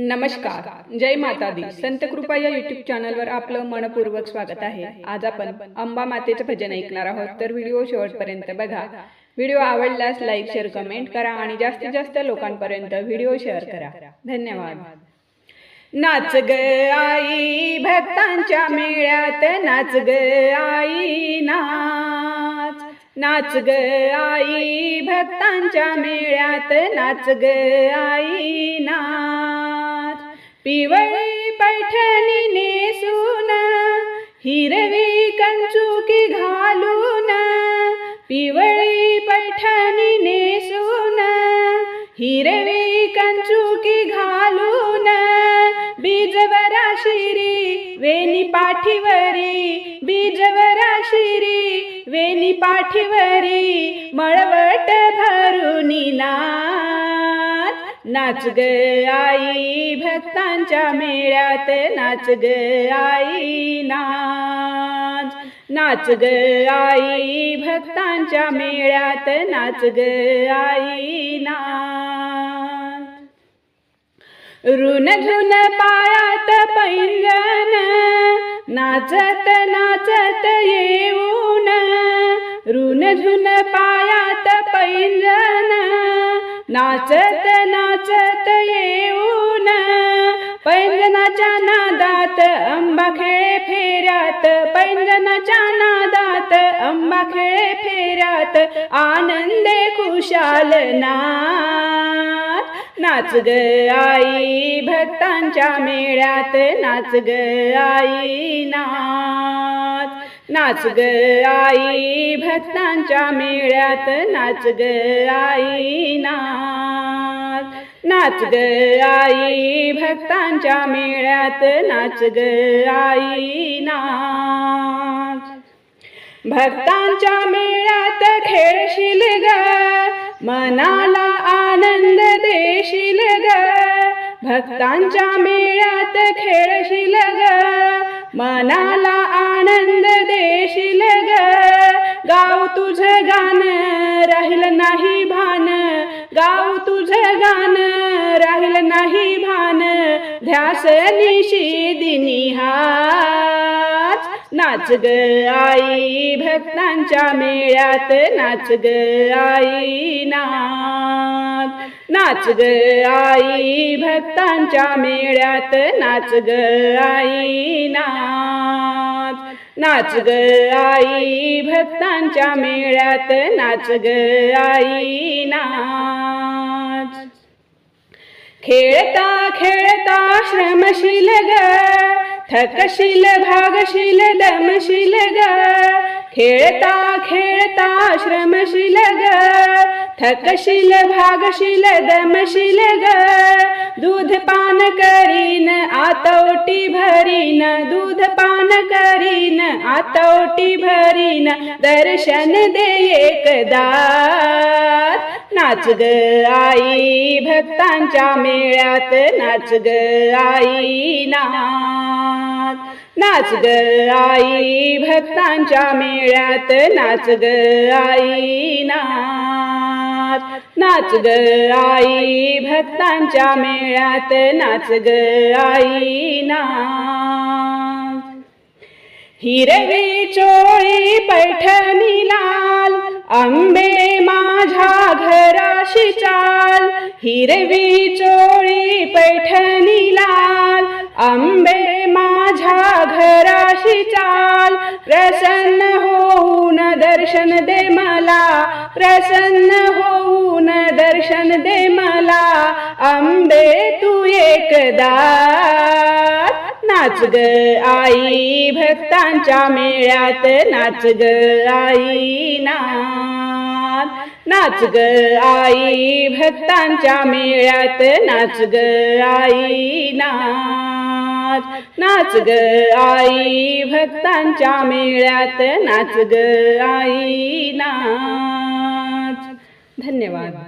नमस्कार. जय माता दी संत कृपा या युट्यूब चॅनलवर आपलं मनपूर्वक स्वागत आहे. आज आपण अंबा मातेचं भजन ऐकणार आहोत. तर व्हिडिओ शेवटपर्यंत बघा. व्हिडिओ आवडल्यास लाईक शेअर कमेंट करा आणि जास्तीत जास्त लोकांपर्यंत व्हिडिओ शेअर करा. धन्यवाद. नाच ग आई भक्तांच्या मेळ्यात नाच ग आई नाच. नाच ग आई भक्तांच्या मेळ्यात नाच ग आई नाच. पिवळी पैठणी नेसून हिरवी कंचुकी घालून पिवळी पैठणी नेसून हिरवी कंचुकी घालून बीजवरा शिरी वेणी पाठीवरी बीजवरा शिरी वेणी पाठीवरी मळवट भरुनी ना नाच ग आई भक्तांच्या मेळ्यात नाच ग आई नाच. नाच ग आई भक्तांच्या मेळ्यात नाच ग आई नाच. ऋण झुन पायात पैंगण नाचत नाचत येऊन ऋण झुन पायात पैंगण नाचत नाचत येऊन पैंजनाच्या नादात अंबा खेळे फेऱ्यात पैंजनाच्या नादात अंबा खेळे फेऱ्यात आनंदे खुशाल नाच नाच ग आई भक्तांच्या मेळ्यात नाच ग आई नाच नाच ग आई भक्तांच्या मेळ्यात नाच ग आई नाच. नाच ग आई भक्तांच्या मेळ्यात नाच ग आई नाच. भक्तांच्या मेळ्यात खेळशील ग मनाला आनंद देशील ग. भक्तांच्या मेळ्यात खेळशील ग मनाला आनंद तुझं गाणं राहिलं नाही भान. गाव तुझं गाणं राहिलं नाही भान. ध्यास निशी दिनी हाच नाच ग आई भक्तांच्या मेळ्यात नाच ग आई नाच नाच ग आई भक्तांच्या मेळ्यात नाच ग आई नाच नाच ग आई भक्तांच्या मेळ्यात नाच ग आई नाच. खेळता खेळता श्रमशील ग थकशील भागशील दमशील ग. खेळता खेळता श्रमशील ग थकशील भागशील दमशील ग. दूध पान करीन आतोटी भरीन दूध पान करीन आतोटी भरीन दर्शन दे एकदा. नाच ग आई भक्तांच्या मेळ्यात नाच ग आई नाच नाच ग आई भक्तांच्या मेळ्यात नाच ग आई नाच नाच ग आई भक्तांच्या मेळ्यात नाच ग आई ना. हिरवी चोळी पैठणी लाल आंबे माझ्या घराशी चाल. हिरवी चोळी पैठणी लाल आंबे माझ्या घराशी चाल. प्रसन्न होऊन दर्शन दे मला प्रसन्न होऊन दर्शन दे मला. आंबे तू एकदा नाच ग आई भक्तांच्या मेळ्यात नाच ग आई नाच नाच ग आई भक्तांच्या मेळ्यात नाच ग आई नाच नाच ग आई भक्तांच्या मेळ्यात नाच ग आई नाच धन्यवाद.